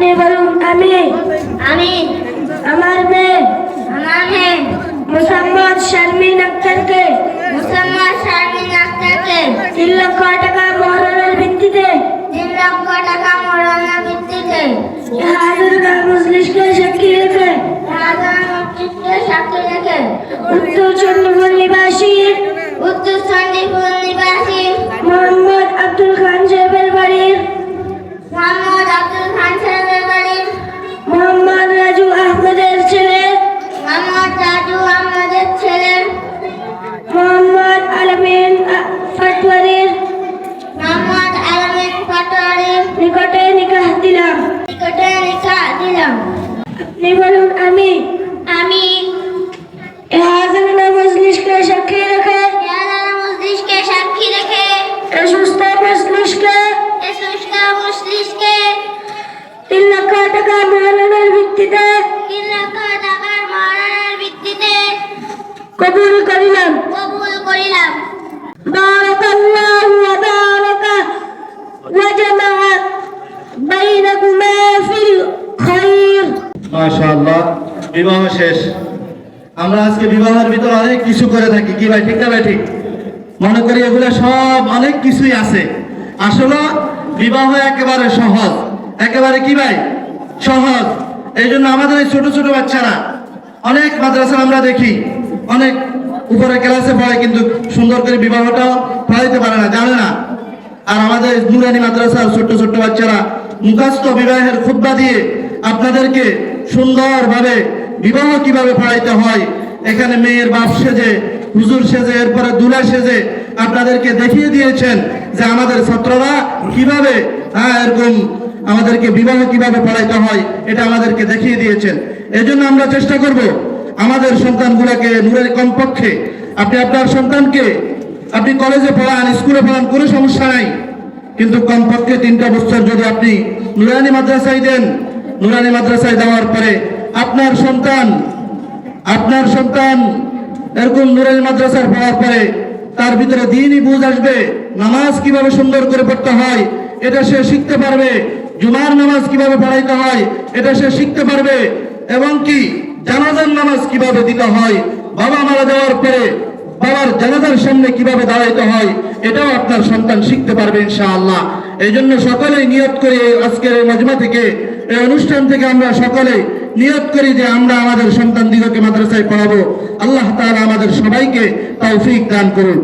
আপনি বলুন আমি আমি আমার মেয়ে আমার মেয়ে মোসাম্মদ শারমিন আক্তারকে মুসলমান শারমিন আক্তারকে তিন লক্ষ টাকা মহারণের ভিত্তিতে তিন লক্ষ টাকা মরণা ভিত্তিতে হাজুরগা মজলিসকে সাক্ষী রেখে মসজিদকে সাক্ষী রেখে উত্তর চন্দ্রপুর নিবাসী উত্তর চণ্ডীপুর নিবাসী মোহাম্মদ আব্দুল খান সাহেবের বাড়ির মোহাম্মদ দিলাম। রেখা দিলাম আপনি বলুন আমি। আমি হাজারা মজলিশকে সাক্ষী রেখে। হাজারা সাক্ষী রেখে। এ সুস্থ মজলিশকে এ সুস্থ মজলিশকে তিন লক্ষ টাকা মহারণের ভিত্তিতে। তিন লক্ষ টাকার মহারণের ভিত্তিতে। কবুল করিলাম। কবুল করিলাম। বারাকাল্লাহু মাশাআল্লাহ, বিবাহ শেষ। আমরা আজকে বিবাহের ভিতর অনেক কিছু করে থাকি। কি ভাই, ঠিক না ভাই, ঠিক? মনে করি এগুলো সব অনেক কিছুই আছে। আসলে বিবাহ একেবারে সহজ। একেবারে কি ভাই? সহজ। এই জন্য আমাদের এই ছোট ছোট বাচ্চারা, অনেক মাদ্রাসা আমরা দেখি, অনেক উপরে ক্লাসে পড়ে, কিন্তু সুন্দর করে বিবাহটা পড়াইতে পারে না, জানে না। আর আমাদের নুরানি মাদ্রাসার ছোট্ট ছোট্ট বাচ্চারা মুখাস্ত বিবাহের খুদ্া দিয়ে আপনাদেরকে সুন্দরভাবে, বিবাহ কীভাবে পড়াইতে হয়, এখানে মেয়ের বাপ সেজে, হুজুর সেজে, এরপরে দুলা সেজে আপনাদেরকে দেখিয়ে দিয়েছেন যে আমাদের ছাত্ররা কীভাবে হ্যাঁ এরকম আমাদেরকে বিবাহ কীভাবে পড়াইতে হয়, এটা আমাদেরকে দেখিয়ে দিয়েছেন। এজন্য আমরা চেষ্টা করব আমাদের সন্তানগুলোকে নূরের কমপক্ষে, আপনি আপনার সন্তানকে, আপনি কলেজে পড়ান, স্কুলে পড়ান, কোনো সমস্যা নাই। কিন্তু কমপক্ষে তিনটা বছর যদি আপনি নুরানি মাদ্রাসায় দেন নুরানি মাদ্রাসায় দেওয়ার পরে আপনার সন্তান আপনার সন্তান এরকম নুরানি মাদ্রাসার পড়ার পরে তার ভিতরে দিনই বুঝ আসবে, নামাজ কীভাবে সুন্দর করে পড়তে হয়, এটা সে শিখতে পারবে, জুমার নামাজ কীভাবে পড়াইতে হয়, এটা সে শিখতে পারবে, এবং কি জানাজার নামাজ কীভাবে দিতে হয়, বাবা মারা যাওয়ার পরে বাবার জানাজার সামনে কীভাবে দাঁড়াইতে হয়, এটাও আপনার সন্তান শিখতে পারবে ইনশাআল্লাহ। এই জন্য সকলেই নিয়ত করে আজকের এই মজমা থেকে এই অনুষ্ঠান থেকে আমরা সকলে নিয়োগ করি যে আমরা আমাদের সন্তান দিগকে মাদ্রাসায় পড়াবো। আল্লাহ তারা আমাদের সবাইকে তৌফিক দান করুন।